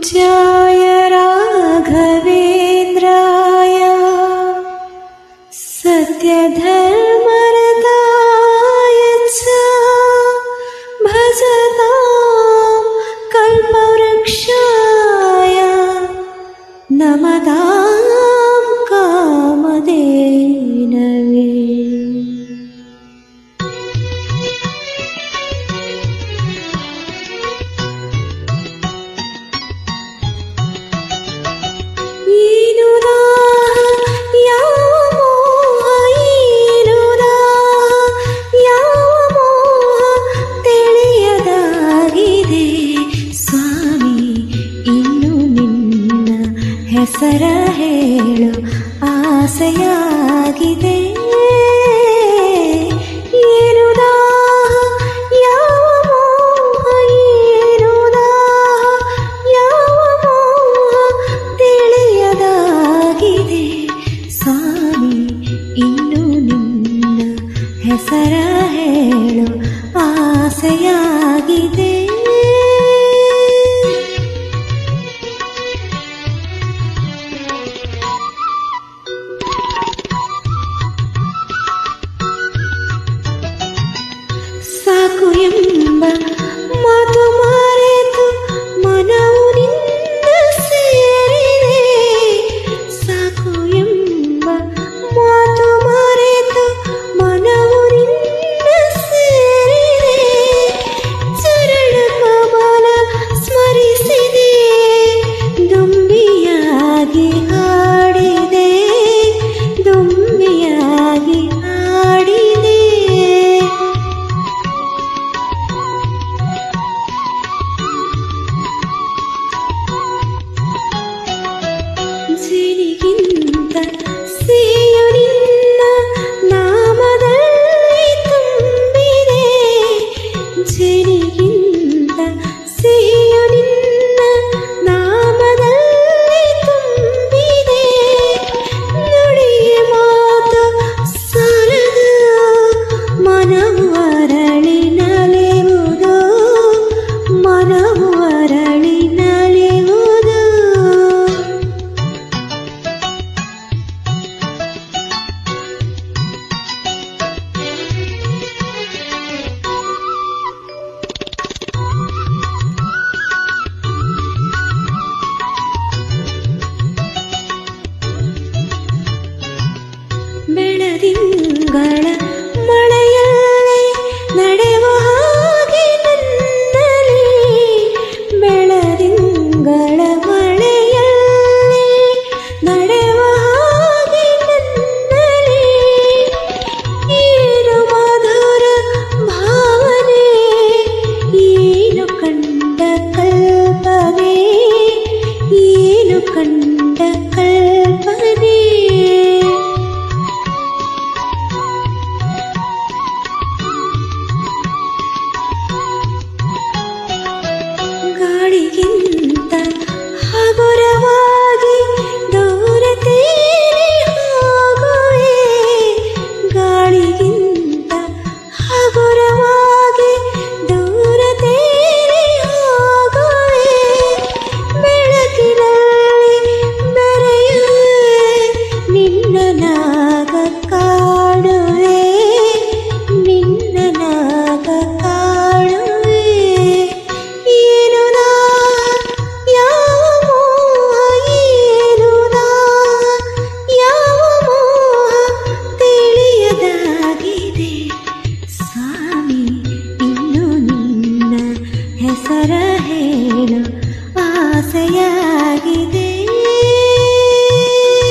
पूज्याय राघवेन्द्राय सत्यधर्मरताय च भजतां कल्पवृक्षाय नमतां कामदे ಹೆಸರ ಹೇಳು ಆಸೆಯಾಗಿದೆ. ಏನು ಯಾವ ಮೋಹ ಏನು ಯಾವ ಸ್ವಾಮಿ ಇನ್ನು ಹೆಸರ ಹೇಳು ಆಸೆಯಾಗಿದೆ. 出。அழிகின்ற நிலா